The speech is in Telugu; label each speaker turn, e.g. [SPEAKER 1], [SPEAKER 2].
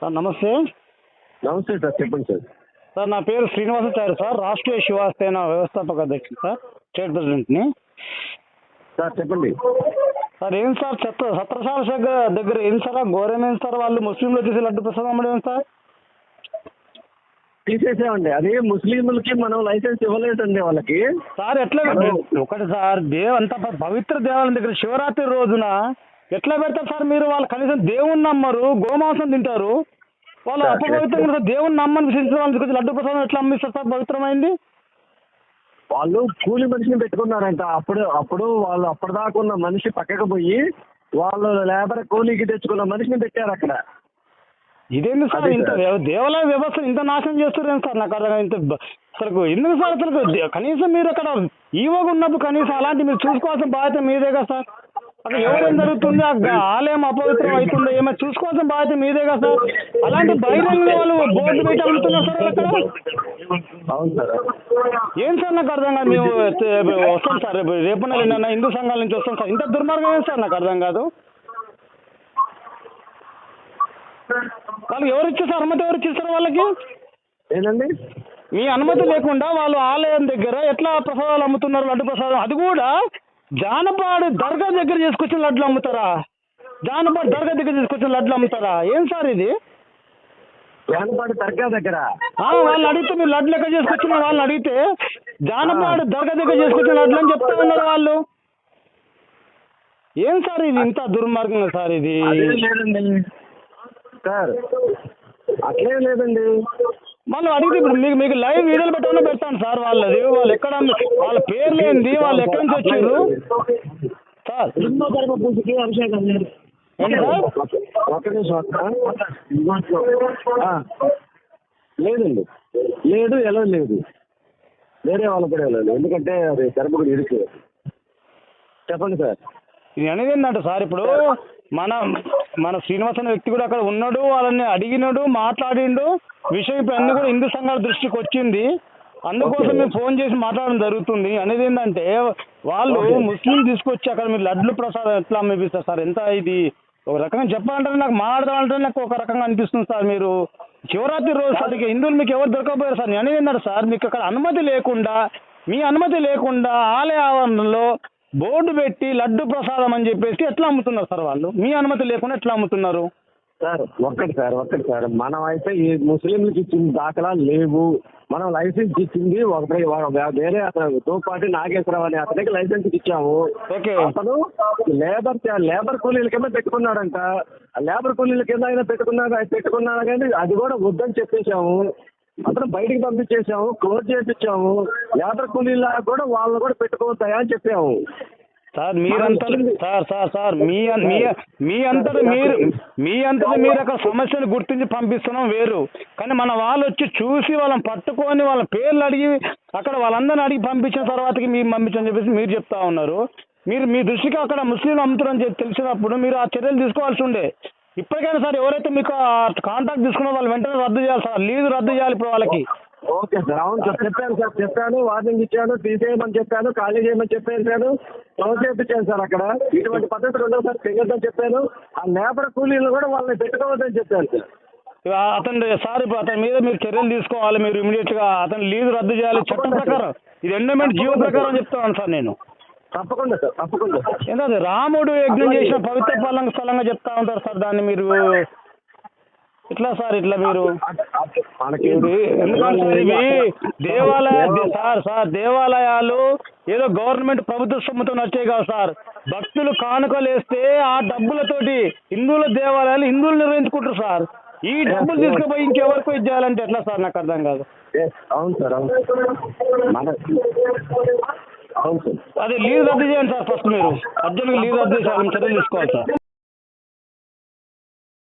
[SPEAKER 1] సార్ నమస్తే.
[SPEAKER 2] నమస్తే సార్ చెప్పండి సార్.
[SPEAKER 1] సార్ నా పేరు శ్రీనివాసాచారి సార్. రాష్ట్రీయ శివాసేన వ్యవస్థాపక అధ్యక్షుడు సార్ స్టేట్ ప్రెసిడెంట్ని.
[SPEAKER 2] సార్ చెప్పండి.
[SPEAKER 1] సార్ ఏం సార్ చెత్త సత్రశాల శాఖ దగ్గర ఏం సార్ ఘోరం ఏం సార్ వాళ్ళు ముస్లింలు వచ్చేసి లడ్డు ప్రసాదం అమ్మడం సార్?
[SPEAKER 2] తీసేసామండి. అది ముస్లింలకి మనం లైసెన్స్ ఇవ్వలేదండి వాళ్ళకి.
[SPEAKER 1] సార్ ఎట్లా ఒకటి సార్ దేవ అంత పవిత్ర దేవాలయం దగ్గర శివరాత్రి రోజున ఎట్లా పెడతారు సార్ మీరు? వాళ్ళు కనీసం దేవుణ్ణి నమ్మరు గోమాంసం తింటారు. వాళ్ళు అపవిత్రంగా దేవుణ్ణి నమ్మని విశ్వసించిన వాళ్ళకి లడ్డు ప్రసాదం ఎట్లా అమ్మిస్తారు సార్? పవిత్రమైంది?
[SPEAKER 2] వాళ్ళు కూలి మనిషిని పెట్టుకున్నారంట. అప్పుడు అప్పుడు వాళ్ళు అప్పటిదాకా ఉన్న మనిషి పక్కకు పోయి వాళ్ళు లేబర్ కూలీకి తెచ్చుకున్న మనిషిని పెట్టారు అక్కడ.
[SPEAKER 1] ఇదేంది సార్? ఇంత దేవాలయ వ్యవస్థ ఇంత నాశనం చేస్తున్నారు సార్? నాకు అర్థం. ఇంత అసలు ఎందుకు సార్ అసలు కనీసం మీరు అక్కడ ఈవోగా ఉన్నప్పుడు కనీసం అలాంటి మీరు చూసుకోవాల్సిన బాధ్యత మీదే కదా సార్? ఎవరేం జరుగుతుంది? ఆ ఆలయం అపవిత్రం అవుతుందో ఏమో చూసుకోవాల్సిన బాధ్యత మీదే కదా సార్. అలాంటి బహిరంగ వాళ్ళు బోర్డు పెట్టి అమ్ముతున్నారు సార్ అక్కడ? ఏం సార్ నాకు అర్థం కాదు మేము వస్తాం సార్. రేపు రేపు నిన్న హిందూ సంఘాల నుంచి వస్తాం సార్. ఇంత దుర్మార్గం ఏం సార్ నాకు అర్థం కాదు? వాళ్ళకి ఎవరు ఇచ్చారు అనుమతి ఎవరు ఇచ్చేస్తారు వాళ్ళకి?
[SPEAKER 2] ఏంటండి?
[SPEAKER 1] మీ అనుమతి లేకుండా వాళ్ళు ఆలయం దగ్గర ఎట్లా ప్రసాదాలు అమ్ముతున్నారు? లడ్డు ప్రసాదం? అది కూడా జానపాడు దర్గా దగ్గర చేసుకొచ్చిన లడ్లు అమ్ముతారా? జానపాడు దర్గా దగ్గర తీసుకొచ్చిన లడ్లు అమ్ముతారా? ఏం సార్ ఇది?
[SPEAKER 2] జానపాడు దర్గా దగ్గర?
[SPEAKER 1] వాళ్ళు అడిగితే మీరు లడ్లు ఎక్కడ చేసుకొచ్చిన వాళ్ళని అడిగితే జానపాడు దర్గా దగ్గర చేసుకొచ్చిన లడ్లు అని చెప్తా ఉన్నారు వాళ్ళు. ఏం సార్ ఇది ఇంత దుర్మార్గంగా సార్ ఇది?
[SPEAKER 2] సార్ అట్లేం లేదండి.
[SPEAKER 1] మళ్ళీ అడిగితే ఇప్పుడు మీకు మీకు లైవ్ వీడియోలు పెట్టమని పెడతాను సార్ వాళ్ళది. వాళ్ళు ఎక్కడ వాళ్ళ పేర్లు ఏంది? వాళ్ళు ఎక్కడి నుంచి వచ్చారు సార్.
[SPEAKER 2] అభిషేకం. లేదండి. లేదు ఎలా లేదు. వేరే వాళ్ళకి కూడా వెళ్ళలేదు ఎందుకంటే అది గర్భగుడి ఇరుకు. చెప్పండి సార్.
[SPEAKER 1] ఇది అనేది ఏంటంటే సార్ ఇప్పుడు. మన మన శ్రీనివాస్ అనే వ్యక్తి కూడా అక్కడ ఉన్నాడు వాళ్ళని అడిగినాడు మాట్లాడిండు. విషయం ఇప్పుడు అన్ని కూడా హిందూ సంఘాల దృష్టికి వచ్చింది. అందుకోసం మేము ఫోన్ చేసి మాట్లాడడం జరుగుతుంది. అనేది ఏంటంటే వాళ్ళు ముస్లిం తీసుకొచ్చి అక్కడ మీరు లడ్లు ప్రసాదం ఎట్లా అమ్మిపిస్తారు సార్? ఎంత ఇది? ఒక రకంగా చెప్పాలంటే నాకు మాట్లాడాలంటే నాకు ఒక రకంగా అనిపిస్తుంది సార్ మీరు. శివరాత్రి రోజు సార్ ఇక హిందువులు మీకు ఎవరు దొరకపోయారు సార్? నేను అనేది ఏంటంటే సార్? మీకు అక్కడ అనుమతి లేకుండా మీ అనుమతి లేకుండా ఆలయ ఆవరణలో బోర్డు పెట్టి లడ్డు ప్రసాదం అని చెప్పేసి ఎట్లా అమ్ముతున్నారు సార్ వాళ్ళు? మీ అనుమతి లేకుండా ఎట్లా అమ్ముతున్నారు?
[SPEAKER 2] సార్ ఒక్కటి సార్ ఒక్కటి సార్. మనం అయితే ఈ ముస్లింలకు ఇచ్చిన దాఖలా లేవు. మనం లైసెన్స్ ఇచ్చింది ఒకటి వేరే అతను తోపాటి నాగేశ్వరరావు అనే అతనికి లైసెన్స్ ఇచ్చాము.
[SPEAKER 1] ఓకే.
[SPEAKER 2] అతను లేబర్ లేబర్ కూలీల కింద పెట్టుకున్నాడంట. లేబర్ కూలీల కింద ఆయన పెట్టుకున్నాడు పెట్టుకున్నాడు కానీ అది కూడా వద్దని చెప్పేశాము. అతను బయటికి పంపించేసాము క్లోజ్ చేపించాము. లేబర్ కూలీలా కూడా వాళ్ళని కూడా పెట్టుకోవద్దాయా అని చెప్పాము.
[SPEAKER 1] సార్ మీరంతా సార్ సార్ సార్ మీ మీ మీ అంతటా మీరు మీ అంతటా మీరు అక్కడ సమస్యను గుర్తించి పంపిస్తున్నాం వేరు. కానీ మన వాళ్ళు వచ్చి చూసి వాళ్ళని పట్టుకొని వాళ్ళ పేర్లు అడిగి అక్కడ వాళ్ళందరిని అడిగి పంపించిన తర్వాతకి మేము పంపించని చెప్పేసి మీరు చెప్తా ఉన్నారు. మీరు మీ దృష్టికి అక్కడ ముస్లింలు అమ్ముతారని చెప్పి తెలిసినప్పుడు మీరు ఆ చర్యలు తీసుకోవాల్సి ఉండే. ఇప్పటికైనా సార్ ఎవరైతే మీకు కాంటాక్ట్ తీసుకున్నారో వాళ్ళు వెంటనే రద్దు చేయాలి సార్. లీజు రద్దు చేయాలి ఇప్పుడు వాళ్ళకి.
[SPEAKER 2] ఓకే సార్ అవును సార్. చెప్పాను సార్ చెప్పాను. వార్నింగ్ ఇచ్చాను. తీసేయమని చెప్పాను. ఖాళీ చేయమని చెప్పాను క్లోజ్ చేయించాను సార్ అక్కడ ఇటువంటి పద్ధతులు ఉండవు సార్. చెయ్యొద్దని చెప్పాను. ఆ లేబర్ కూలీలు కూడా వాళ్ళని పెట్టుకోవద్దని చెప్పాను సార్.
[SPEAKER 1] అతను సార్ ఇప్పుడు అతని మీద మీరు చర్యలు తీసుకోవాలి. మీరు ఇమీడియట్గా అతని లీజు రద్దు చేయాలి చట్టం ప్రకారం. ఇది ఎండోమెంట్ జీవో ప్రకారం చెప్తాను సార్ నేను.
[SPEAKER 2] తప్పకుండా సార్ తప్పకుండా సార్.
[SPEAKER 1] ఏంటంటే రాముడు యజ్ఞం చేసిన పవిత్ర పలంగా స్థలంగా చెప్తా ఉంటారు సార్ దాన్ని మీరు. ఇట్లా సార్ ఇట్లా మీరు. ఎందుకంటే సార్ ఇవి దేవాలయ సార్ సార్ దేవాలయాలు ఏదో గవర్నమెంట్ ప్రభుత్వ సొమ్ముతో నచ్చాయి కాదు సార్. భక్తులు కానుకలు వేస్తే ఆ డబ్బులతోటి హిందువుల దేవాలయాలు హిందువులు నిర్వహించుకుంటారు సార్. ఈ డబ్బులు తీసుకుపోయి ఇంకెవరికో ఇది చేయాలంటే ఎట్లా సార్? నాకు అర్థం కాదు.
[SPEAKER 2] అవును సార్ అవును మన అవును సార్
[SPEAKER 1] అదే లీవ్ రద్దు చేయండి సార్ ఫస్ట్ మీరు. అర్జెంట్గా లీవ్ రద్దు చేయాలని చర్యలు తీసుకోవాలి సార్.